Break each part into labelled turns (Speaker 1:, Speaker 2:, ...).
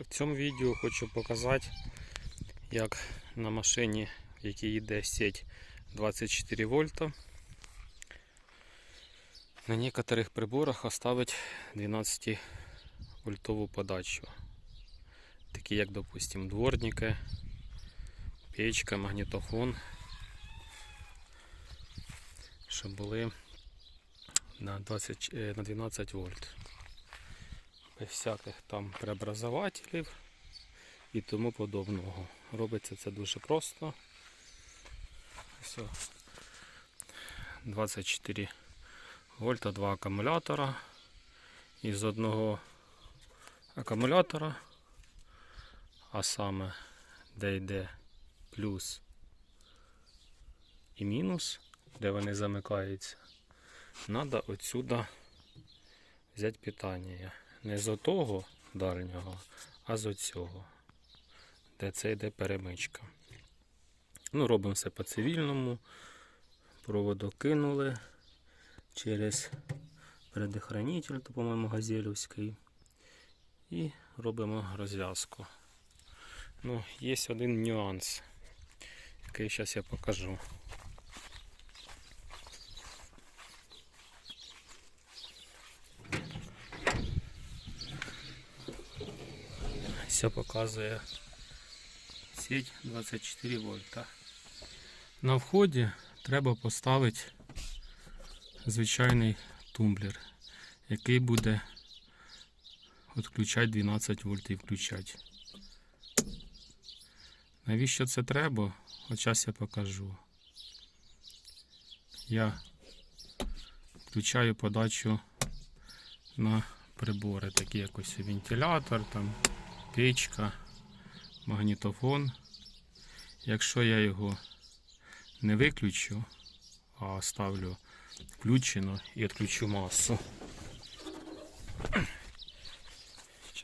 Speaker 1: В цьому відео хочу показати, як на машині, в якій йде сеть 24 вольта, на некоторых приборах оставить 12 вольтову подачу. Такі як, допустим, дворники, печка, магнітофон, щоб були на, 20, е, на 12 вольт. Всяких там преобразователів і тому подобного. Робиться це дуже просто. Все. 24 вольта, два акумулятора. І з одного акумулятора, а саме де йде плюс і мінус, де вони замикаються, треба отсюда взяти питання. Не з отого дальнього, а з оцього, де це йде перемичка. Ну, робимо все по цивільному. Проводок кинули через предохранитель, по-моєму, газелівський. І робимо розв'язку. Ну, є один нюанс, який зараз я покажу. Все показує сеть 24 вольта. На вході треба поставити звичайний тумблер, який буде відключати 12 вольт і включати. Навіщо це треба? От зараз я покажу. Я включаю подачу на прибори, такі як ось вентилятор, там, печка, магнітофон. Якщо я його не виключу, а ставлю включено і відключу масу.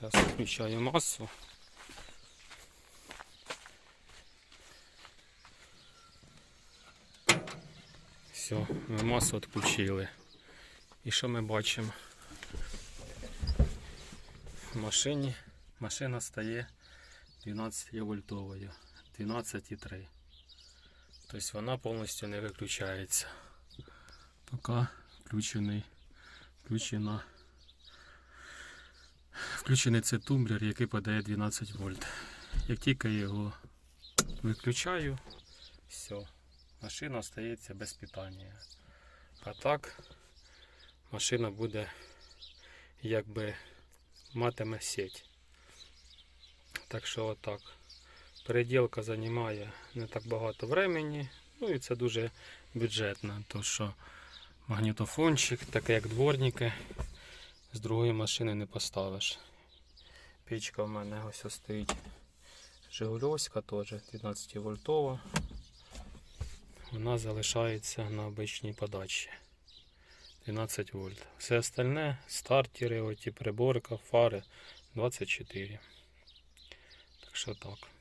Speaker 1: Зараз включаю масу. Все, ми масу відключили. І що ми бачимо? В машині машина стає 12 вольтовою, 12,3. Тобто вона повністю не виключається. Поки включений, включена, включений цей тумблер, який подає 12 вольт. Як тільки я його виключаю, все, машина стається без питання. А так машина буде якби матиме сеть. Так що отак. Переділка займає не так багато времени, ну і це дуже бюджетно, то що магнітофончик, таке як дворники, з другої машини не поставиш. Пічка в мене ось стоїть Жигульовська теж 12 вольтова. Вона залишається на обичній подачі. 12 вольт. Все остальне стартери, оті приборка, фари 24. Що так.